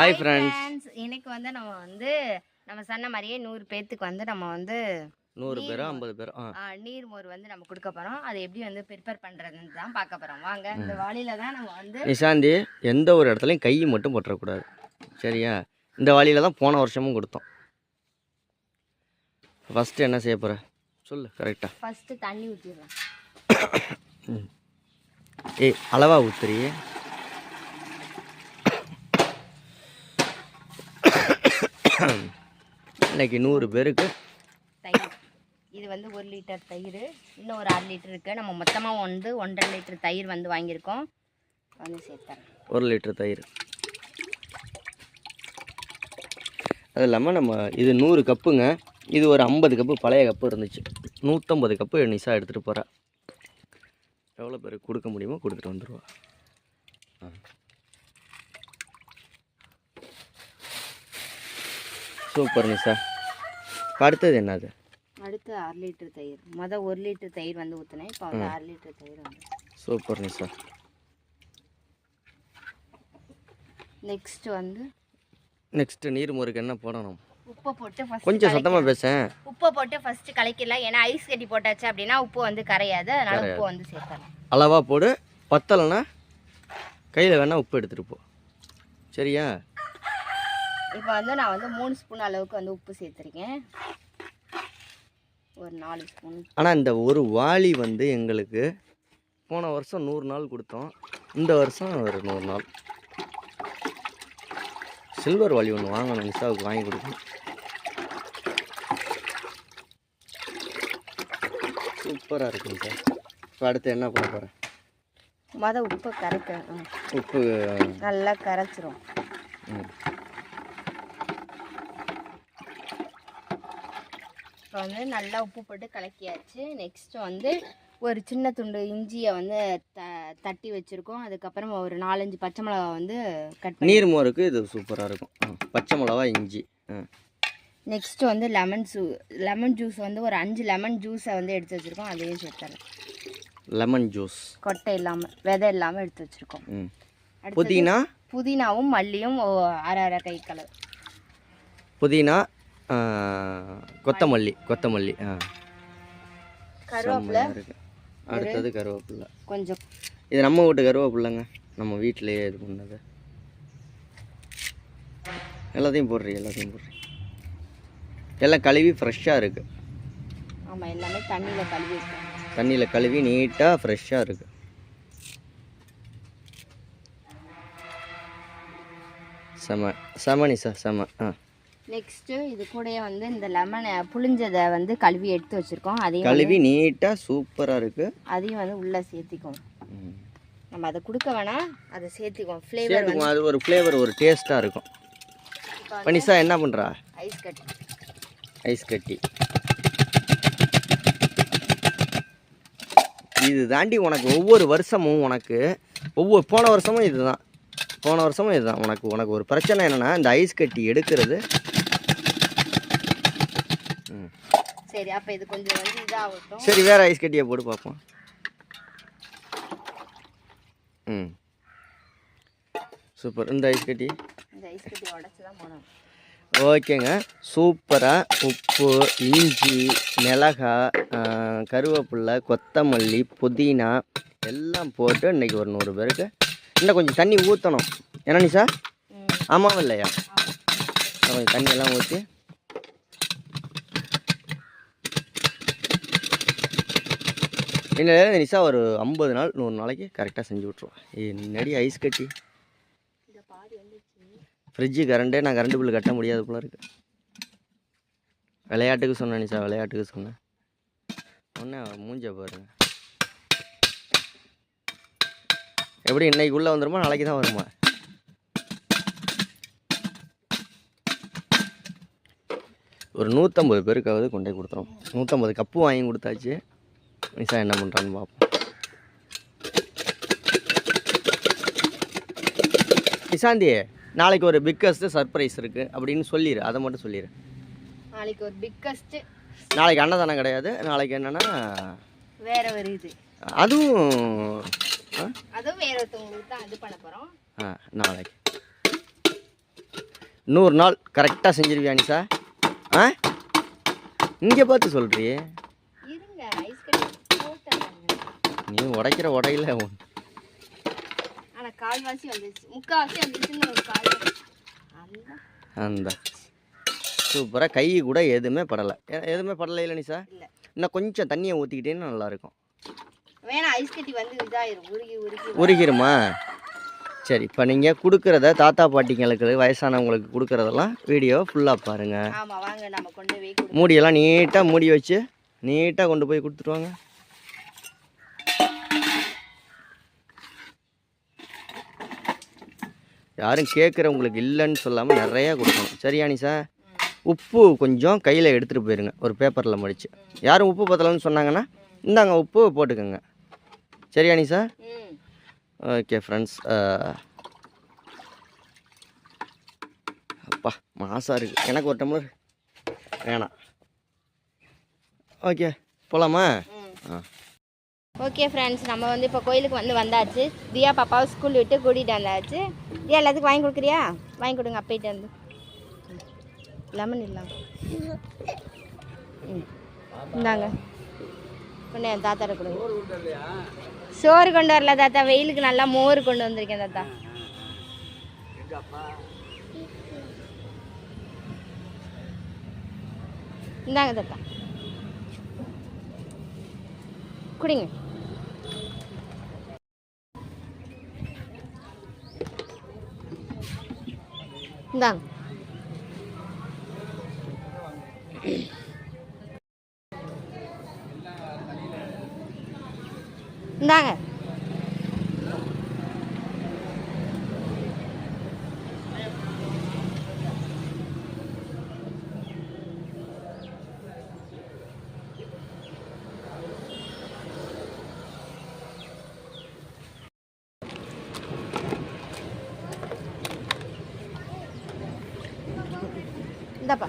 Hi friends இன்னைக்கு வந்து நம்ம வந்து நம்ம சொன்ன மாதிரியே நூறு பேர்த்துக்கு வந்து நம்ம வந்து நூறு பேரோ ஐம்பது பேரோ? ஆ, நீர்மோர் வந்து நம்ம கொடுக்க போறோம். அதை எப்படி வந்து ப்ரிப்பேர் பண்றதுன்னு தான் பார்க்க போறோம். வாங்க இந்த வாளியில தான் நம்ம வந்து நிஷாந்தி எந்த ஒரு இடத்துலையும் கை மட்டும் போட்டுறக்கூடாது சரியா? இந்த வழியில தான் போன வருஷமும் கொடுத்தோம். ஃபஸ்ட்டு என்ன செய்ய போகிற சொல்லு கரெக்டாக ஃபர்ஸ்ட் தண்ணி ஊற்றிடலாம் ஏய் அளவா ஊத்துறி இன்னைக்கு நூறு பேருக்கு. தயிர். இது வந்து ஒரு லிட்டர் தயிர். இன்னும் ஒரு அரை லிட்டர் இருக்கு. நம்ம மொத்தமாக வந்து ஒன்றரை லிட்டர் தயிர் வந்து வாங்கியிருக்கோம். வந்து சேர்த்தரேன் ஒரு லிட்டர் தயிர். அது இல்லாமல் நம்ம இது நூறு கப்புங்க. இது ஒரு ஐம்பது கப்பு பழைய கப்பு இருந்துச்சு. நூற்றம்பது கப்பு நிசா எடுத்துகிட்டு போகிறா எவ்வளோ பேருக்கு கொடுக்க முடியுமோ கொடுத்துட்டு வந்துடுவா சூப்பர் இப்ப அடுத்தது என்னது? அடுத்து அரை லிட்டர் தயிர். மொதல் ஒரு லிட்டர் தயிர் வந்து ஊற்றினேன் இப்போ வந்து அரை லிட்டர் தயிர் வந்து. சூப்பர் நிசா நெக்ஸ்ட் வந்து நெக்ஸ்ட்டு நீர் முறுக்கு என்ன போடணும்? உப்பை போட்டு கொஞ்சம் சத்தமாக பேசேன் உப்பை போட்டு ஃபர்ஸ்ட் கலக்கிடலாம் ஏன்னா ஐஸ் கட்டி போட்டாச்சு அப்படின்னா உப்பு வந்து கரையாது. அதனால உப்பு வந்து சேர்த்தலாம் அளவாக போடு. பத்தலைன்னா கையில் வேணால் உப்பு எடுத்துகிட்டு போ. சரியா? இப்போ வந்து நான் வந்து மூணு ஸ்பூன் அளவுக்கு வந்து உப்பு சேர்த்துருக்கேன். ஒரு நாலு ஸ்பூன். ஆனால் இந்த ஒரு வாளி வந்து எங்களுக்கு போன வருஷம் நூறு நாள் கொடுத்தோம். இந்த வருஷம் ஒரு நூறு நாள். சில்வர் வாளி ஒன்று வாங்கணும். நிஷாவுக்கு வாங்கி கொடுக்கணும். சூப்பராக இருக்குங்க சார். இப்போ அடுத்து என்ன பண்ண போகிறேன் மொதல் உப்பை கரைக்க உப்பு நல்லா கரைச்சிரும். ம், இப்போ வந்து நல்லா உப்பு போட்டு கலக்கியாச்சு. நெக்ஸ்ட் வந்து ஒரு சின்ன துண்டு இஞ்சியை வந்து த தட்டி வச்சுருக்கோம். அதுக்கப்புறம் ஒரு நாலஞ்சு பச்சை மிளகா வந்து கட் நீர் மோருக்கு இது சூப்பராக இருக்கும். பச்சை மிளகா இஞ்சி. ஆ. நெக்ஸ்ட் வந்து லெமன் ஜூ லெமன் ஜூஸ் வந்து ஒரு அஞ்சு லெமன் ஜூஸை வந்து எடுத்து வச்சுருக்கோம். அதையும் சேர்த்துறேன் லெமன் ஜூஸ் கொட்டை இல்லாமல் விதை இல்லாமல் எடுத்து வச்சுருக்கோம். புதினா? புதினாவும் மல்லியும் அரை அரை கை கலர். புதினா கொத்தமல்லி கொத்தமல்லி ஆ. கருவேப்பிலை. அடுத்தது கருவேப்பிலை. கொஞ்சம். இது நம்ம வீட்டு கருவேப்பில்லைங்க நம்ம வீட்டிலேயே இது பண்ணது. எல்லாத்தையும் போடுறீ எல்லாத்தையும் போடுறீ. எல்லாம் கழுவி ஃப்ரெஷ்ஷாக இருக்குது ஆமாம் எல்லாமே தண்ணியில் கழுவி தண்ணியில் கழுவி நீட்டாக ஃப்ரெஷ்ஷாக இருக்குது செம செம நிசா செம ஆ. நெக்ஸ்ட்டு இது கூடயே வந்து இந்த லெமனை புளிஞ்சதை வந்து கழுவி எடுத்து வச்சுருக்கோம். அதையும் கழுவி நீட்டாக சூப்பராக இருக்குது அதையும் வந்து உள்ளே சேர்த்திக்குவோம். நம்ம அதை கொடுக்க வேணாம் அதை சேர்த்திக்குவோம். ஃப்ளேவர் அது ஒரு ஃப்ளேவர் ஒரு டேஸ்ட்டாக இருக்கும். நிசா என்ன பண்ணுறா ஐஸ் கட்டி. ஐஸ் கட்டி. இது தாண்டி உனக்கு ஒவ்வொரு வருஷமும் உனக்கு ஒவ்வொரு போன வருஷமும் இதுதான். போன வருஷமும் இதுதான். உனக்கு உனக்கு ஒரு பிரச்சனை என்னென்னா இந்த ஐஸ் கட்டி எடுக்கிறது ம். சரி அப்போ இது கொஞ்சம் வந்து இதாகட்டும். சரி வேறு ஐஸ் கட்டியை போட்டு பார்ப்போம். ம். சூப்பர். இந்த ஐஸ் கட்டி. இந்த ஐஸ் கட்டி உடச்சி தான் ஓகேங்க. சூப்பராக உப்பு இஞ்சி மிளகா கருவேப்பில்லை கொத்தமல்லி புதினா எல்லாம் போட்டு இன்னைக்கு ஒரு நூறு பேருக்கு இன்னும் கொஞ்சம் தண்ணி ஊற்றணும் என்ன நிஷா? ஆமாம். இல்லையா கொஞ்சம் தண்ணி எல்லாம் ஊற்றி என்ன நிஷா ஒரு ஐம்பது நாள் நூறு நாளைக்கு கரெக்டாக செஞ்சு விட்ருவோம் என்னடி ஐஸ் கட்டி? ஃப்ரிட்ஜு கரண்டே நான் கரண்ட் பில்லு கட்ட முடியாது போல இருக்கு. விளையாட்டுக்கு சொன்னேன் நிஷா விளையாட்டுக்கு சொன்னேன் ஒன்று மூஞ்ச பாருங்க. எப்படி இன்னைக்குள்ளே வந்துருமா நாளைக்கு தான் வருமா? ஒரு நூற்றம்பது பேருக்காவது கொண்டு போய் கொடுத்துரும். நூற்றம்பது கப்பு வாங்கி கொடுத்தாச்சு. நிஷா என்ன பண்ணுறான்னு பார்ப்போம் நிஷாந்தி நாளைக்கு ஒரு பிக்கஸ்ட் சர்ப்ரைஸ் இருக்குது அப்படின்னு சொல்லிடு அதை மட்டும் சொல்லிடு நாளைக்கு ஒரு பிக்கஸ்ட்டு நாளைக்கு அன்னதானம் கிடையாது நாளைக்கு என்னென்னா வேற ஒரு இது. அதுவும் அதுவும் வேற ஒருத்தவங்களுக்கு தான் இது பண்ண போகிறோம் ஆ நாளைக்கு. நூறு நாள் கரெக்டாக செஞ்சிருவியா நிஷா? ஆ? இங்கே பார்த்து சொல்றியே இருங்க ஐஸ் கட்டி போட்டுறாங்க நீ உடைக்கிற உடையில ஆனால் கால்வாசி வந்துச்சு முக்கால்வாசி வந்துச்சுன்னு ஒரு கால். அந்த. சூப்பராக கை கூட எதுவுமே படலை. எதுவுமே படலை இல்லை இல்லை. இன்னும் கொஞ்சம் தண்ணியை ஊற்றிக்கிட்டேன்னு நல்லாயிருக்கும். வேணா ஐஸ் கட்டி வந்து இதாயிரும். உருகி உருகி உருகிருமா? சரி இப்போ நீங்கள் கொடுக்குறத தாத்தா பாட்டிங்களுக்கு வயசானவங்களுக்கு கொடுக்குறதெல்லாம் வீடியோ ஃபுல்லாக பாருங்கள் ஆமாம் வாங்க நம்ம கொண்டு போய் கொடு மூடியெல்லாம் நீட்டாக மூடி வச்சு நீட்டாக கொண்டு போய் கொடுத்துட்டு யாரும் கேட்குறவங்களுக்கு இல்லைன்னு சொல்லாமல் நிறையா கொடுக்கணும். சரியா சார் உப்பு கொஞ்சம் கையில் எடுத்துகிட்டு போயிருங்க. ஒரு பேப்பரில் மடித்து யாரும் உப்பு பத்தலைன்னு சொன்னாங்கன்னா இந்தாங்க உப்பு போட்டுக்கோங்க. சரியா சார் ஓகே ஃப்ரெண்ட்ஸ் அப்பா மாசாக இருக்குது எனக்கு ஒரு டம்ளர் வேணாம். ஓகே போகலாமா ஆ. ஓகே ஃப்ரெண்ட்ஸ் நம்ம வந்து இப்போ கோயிலுக்கு வந்து வந்தாச்சு. தியா பாப்பாவை ஸ்கூல் விட்டு கூட்டிகிட்டு வந்தாச்சு. தியா எல்லாத்துக்கும் வாங்கி கொடுக்குறியா? வாங்கி கொடுங்க அப்பைட்டு வந்து லெமன் இல்லாம ம். இந்தாங்க. கொண்டு என் தாத்தாட்ட கொடுங்க. சோறு கொண்டு வரல தாத்தா. வெயிலுக்கு நல்லா மோர் கொண்டு வந்திருக்கேன் தாத்தா. இந்தாங்க தாத்தா. குடிங்க. இந்தாங்க இந்தாங்க இந்தாப்பா.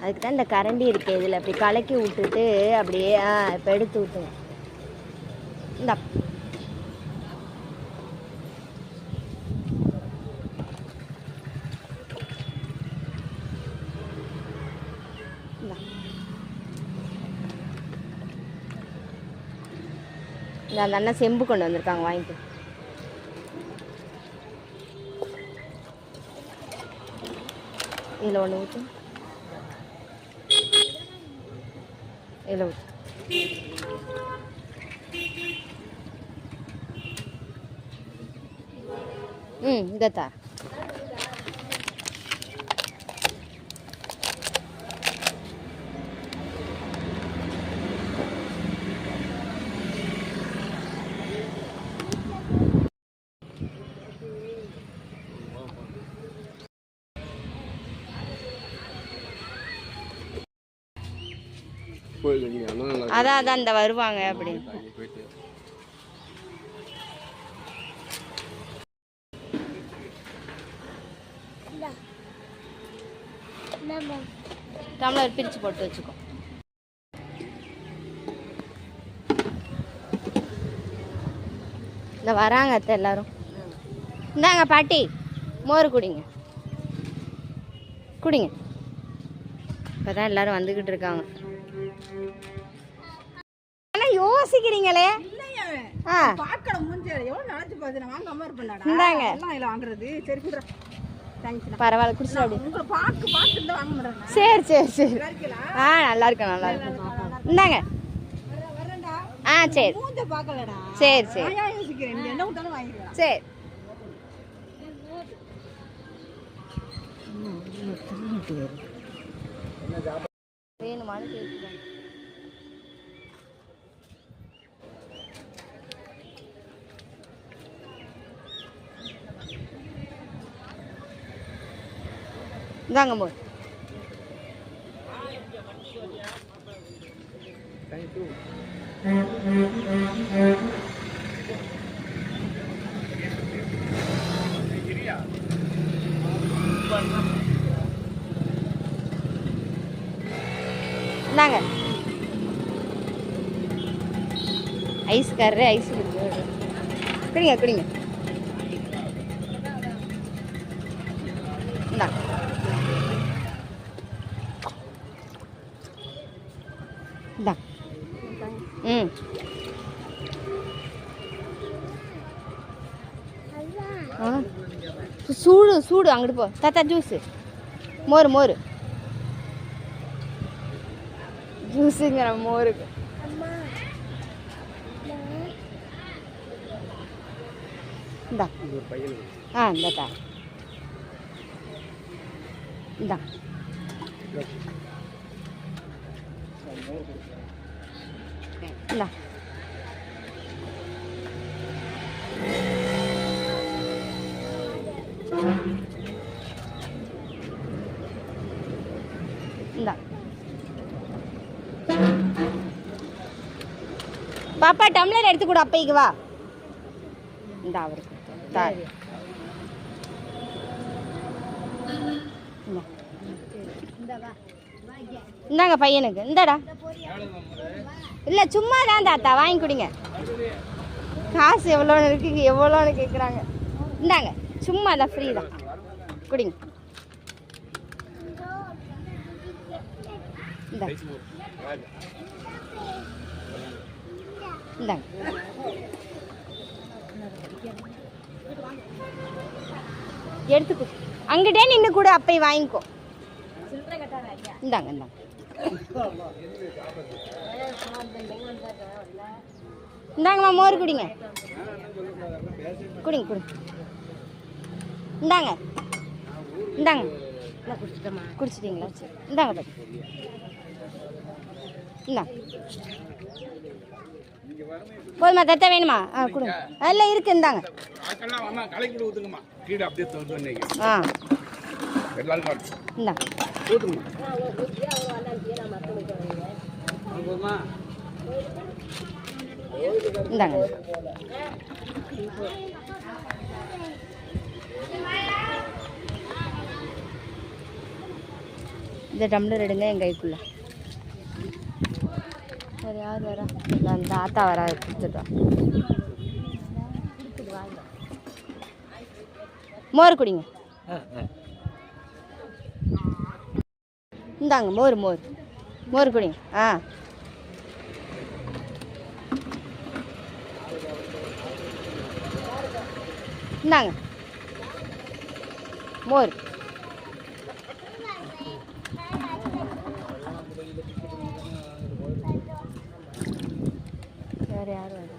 அதுக்கு தான் இந்த கரண்டி இருக்கு இதில். அப்படி கலக்கி விட்டுட்டு அப்படியே ஆ இப்போ எடுத்து விட்டுங்க இந்த அந்த அண்ணன் செம்பு கொண்டு வந்திருக்காங்க வாங்கிட்டு. இதில் ஒன்று ஊற்று இதில் ஊற்று அதான் அதான் இந்த வருவாங்க அப்படின்னு. டம்ளர் பிரித்து போட்டு வச்சுக்கோ. இந்த வராங்க அத்தை எல்லாரும். இந்தாங்க பாட்டி மோர் குடிங்க. குடிங்க. இப்போதான் எல்லாரும் வந்துக்கிட்டு இருக்காங்க. ஆனால் யோசிக்கிறீங்களே? ஆ. பார்க்கணும் மூஞ்சி எவ்வளவு நினைச்சு பார்த்து வாங்காம இருப்பேன்டா. இந்தாங்க. எல்லாம் இதில் வாங்குறது. சரி பரவாயில்ல குடிச்சு அப்படி உங்களை பார்க்க பார்த்து தான் வாங்க மாட்டேன் சரி சரி சரி. ஆ நல்லா இருக்கு நல்லா இருக்கு இந்தாங்க. ஆ சரி. சரி சரி. என்ன விட்டாலும் வாங்கிக்கலாம் சரி வேணுமான்னு கேட்டுக்கோங்க இந்தாங்க மோர் இந்தாங்க ஐஸ் கர்ரு ஐஸ் குடிங்க. குடிங்க இந்தா. இந்தா. ம். சூடு சூடு அங்கிட்டு போ. தாத்தா ஜூஸு மோர் மோர். ஜூஸுங்கிற மோருக்கு இந்தா ஆ இந்தா இந்தா இந்தா பாப்பா டம்ளர் எடுத்து கொடு அப்பைக்கு வா. இந்த அவருக்கு இந்தாங்க பையனுக்கு. இந்தாடா. இல்லை சும்மா தான் தாத்தா. வாங்கி குடிங்க. காசு எவ்வளோன்னு இருக்கு எவ்வளோன்னு கேட்குறாங்க இந்தாங்க. சும்மா தான் ஃப்ரீ தான் குடிங்க. இந்த. இந்தாங்க. எடுத்துக்கோ. அங்கிட்டே நின்று கூட அப்பை வாங்கிக்கோ. இந்தாங்க இந்தாங்க. இந்தாங்கம்மா மோர் குடிங்க. குடிங்க குடிங்க. இந்தாங்க. இந்தாங்க. குடிச்சிட்டீங்களா? சரி. இந்தாங்க பாட்டி இந்தாங்க. போதுமா தத்த வேணுமா? ஆ கொடுங்க. அதில் இருக்கு இந்தாங்க. ஆ. இந்தாங்க இந்தாங்க. இந்த டம்ளர் எடுங்க என் கைக்குள்ள. வேறு யார் வரா. அந்த தாத்தா வரா கொடுத்துட்டோம் மோர் குடிங்க. இந்தாங்க மோர் மோர். மோர் குடிங்க. ஆ. இந்தாங்க. மோர். வேறு யாரும் வர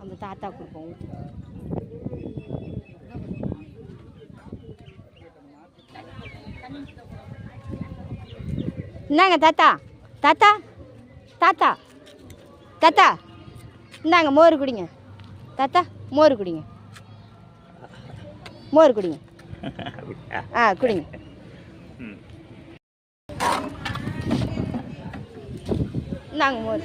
அந்த தாத்தா கொடுப்போம் இந்தாங்க தாத்தா தாத்தா தாத்தா தாத்தா இந்தாங்க மோர் குடிங்க தாத்தா மோர் குடிங்க மோர் குடிங்க. ஆ குடிங்க. இந்தாங்க மோர்.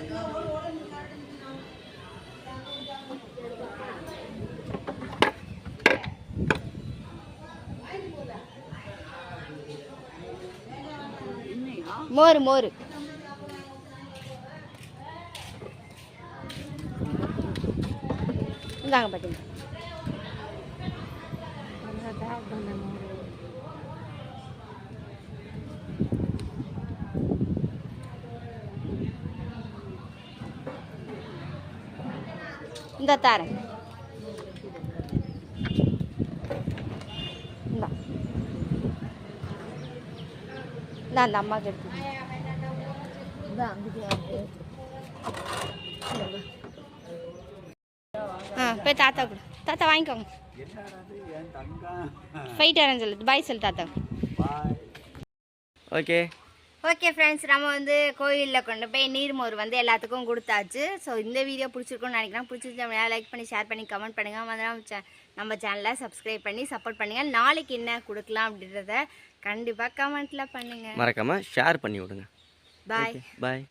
மோர் மோர். இந்தாங்க பாட்டி இந்த தாரேன். இந்தா. அந்த அம்மாவுக்கு எடுத்து ஆ போய் தாத்தா கொடு. தாத்தா வாங்கிக்கோங்க. ஃபைட் வரேன்னு சொல்லு பாய் சொல்லு தாத்தா. ஓகே ஓகே ஃப்ரெண்ட்ஸ் நம்ம வந்து கோயிலில் கொண்டு போய் நீர்மோர் வந்து எல்லாத்துக்கும் கொடுத்தாச்சு. ஸோ இந்த வீடியோ பிடிச்சிருக்கும்னு நினைக்கிறேன். பிடிச்சிருந்தா லைக் பண்ணி ஷேர் பண்ணி கமெண்ட் பண்ணுங்கள் வந்து நம்ம சேனலை சப்ஸ்கிரைப் பண்ணி சப்போர்ட் பண்ணுங்கள் நாளைக்கு என்ன கொடுக்கலாம் அப்படின்றத கண்டிப்பாக கமெண்ட்டில் பண்ணுங்கள் மறக்காமல் ஷேர் பண்ணி விடுங்க. பாய் பாய்